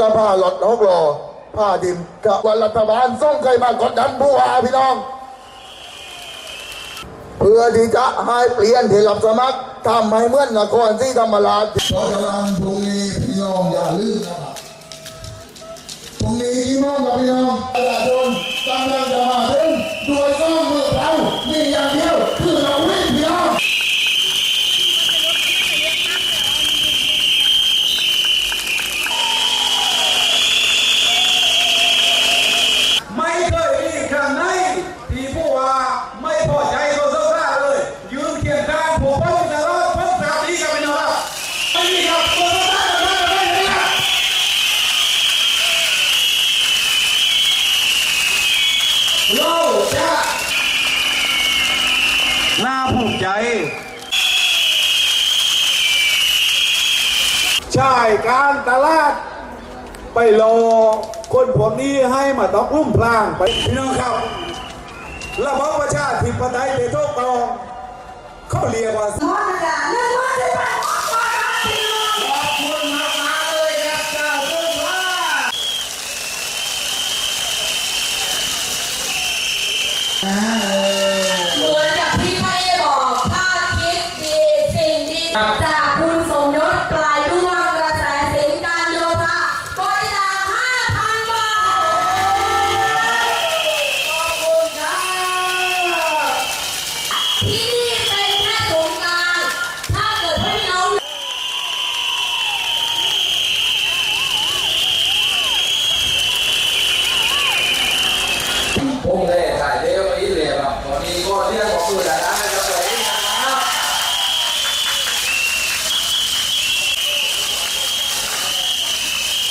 ก็ผ้าหลอดนกหล่อผ้าดินกับวันรัฐบาลส่งใครมากดดันผู้ว่าพี่น้อง เพื่อที่จะให้เปลี่ยนที่รับสมัครทำให้เหมือนนครที่ธรรมราชพราะฉะนั้นพรุ่งนี้ น่าภูมิใจ ใช่การตลาด ไปรอคนพวกนี้ให้มาต้องรุ่มพลางไปพี่น้องครับระบบประชาธิปไตยในทุกตองเขาเรียกว่าขอประกาศเรื่องว่าจะไปขอประกาศที่น้องขอบคุณมากมาเลยครับเจ้าเพื่อนว่า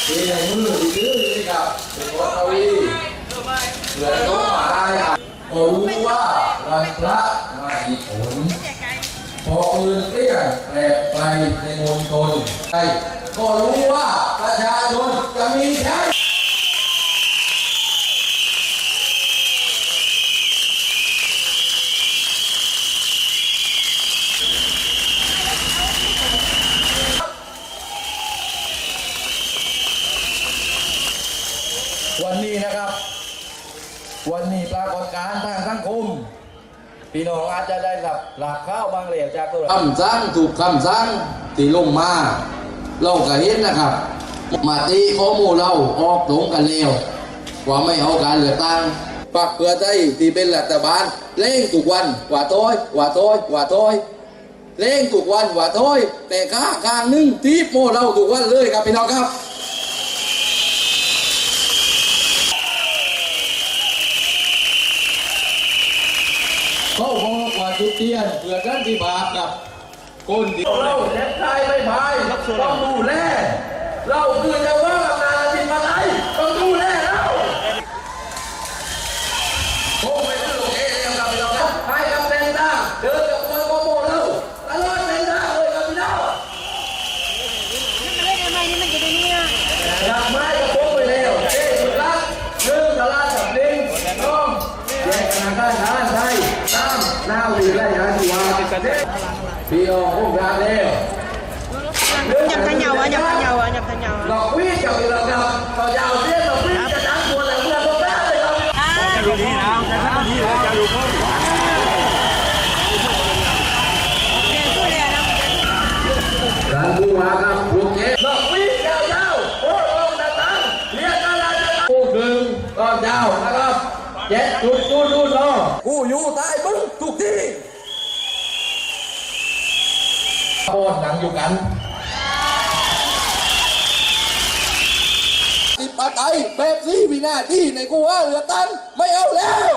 ที่ในมือที่ถือนี่ครับเป็นวัดเอาวีเหลือต้องมาได้ครับก็รู้ว่าวันพระมาอีกผลพอปืนเตี้ยแปรไปในมวลชนใครก็รู้ว่าประชาชนจะมีใช้ วันนี้นะครับ วันนี้ปรากฏการณ์ทางสังคมพี่น้องอาจจะได้รับหลักข้าวบางเหลวจากตัวคำสั่งถูกคำสั่งที่ลงมาเราก็เห็นนะครับ มาตีข้อมูลเราออกตรงกันแล้วว่าไม่เอาการเลือตั้งปักเพื่อใจที่เป็นรัฐบาลเล่งทุกวันว่าต้อยว่าต้อยว่าต้อยเล่งทุกวันว่าต้อยแต่ข้ากางนึงทีโมเราทุกวันเลยครับพี่น้องครับ เขาบอกว่า จุดเทียนเพื่อกันที่บาปกับคนที่เราเล็บไทยไม่พายต้องดูแลเราคือจะว่านาจิตมาไหนต้องดูแลเราผมไม่รู้เองครับพี่น้องครับให้กับเต็นด้าเดินกับคนโมโมเราตลอดเต็นด้าเลยครับพี่น้องมันเล่นทำไมนี่มันจะได้เนี่ยอยากไม้กับพวกไปแล้วเอ้สุดรักหนึ่งตลาดกับลิงน้องแยกธนาคารทานไทยตาม หน้าวีและยาชีวาพี่ออกพวกเราแล้วหยับขยาวอะหยับขยาวอะหยับขยาวหลอกวิ่งกับอีกแล้วครับต่อยาวเสี้ยนหลอกวิ่งจะดังตัวหลัง เพื่อนพวกเราเลยครับอ่าดูดีนะดูดีนะจะดูพ่อเปลี่ยนตู้เลยนะการผู้ว่าครับพวกเจ๊หลอกวิ่งยาวๆโอ้ลงดังๆเรียกอะไรจะผู้กึ่งก็ยาวนะครับเจ็ดจุดจุดจุดน้องผู้อยู่ใต้มึงทุกที่โอนหนังอยู่กันติดปาไตยแบบนี้วินาทีในกูว่าเหลือตันไม่เอาแล้ว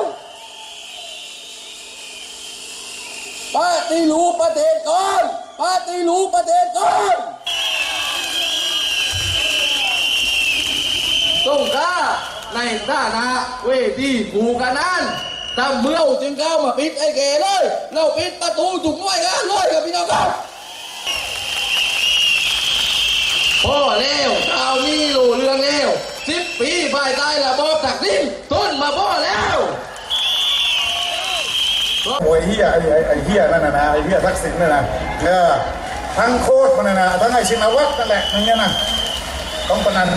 ปาฏิรูปประเทศก่อนปาฏิรูปประเทศก่อนต้องกล้า ในฐานะเวทีผูกกันนั้นทำเมื่อจึงเข้ามาปิดไอ้เกเลย เราปิดประตูถูกหน่วยงานเลยครับพี่น้องครับพ่อแล้วคราวนี้รู้เรื่องแล้วสิบปีภายใต้ระบอบตักดินต้นมาพ่อแล้วโอ้ยเฮียไอ้ไอ้เฮียนั่นนะนะไอ้เฮียทักษิณนั่นนะเออทั้งโคตรมันนะนะทั้งไอ้ชินวัตรนั่นแหละอย่างเงี้ยนะต้องประนัน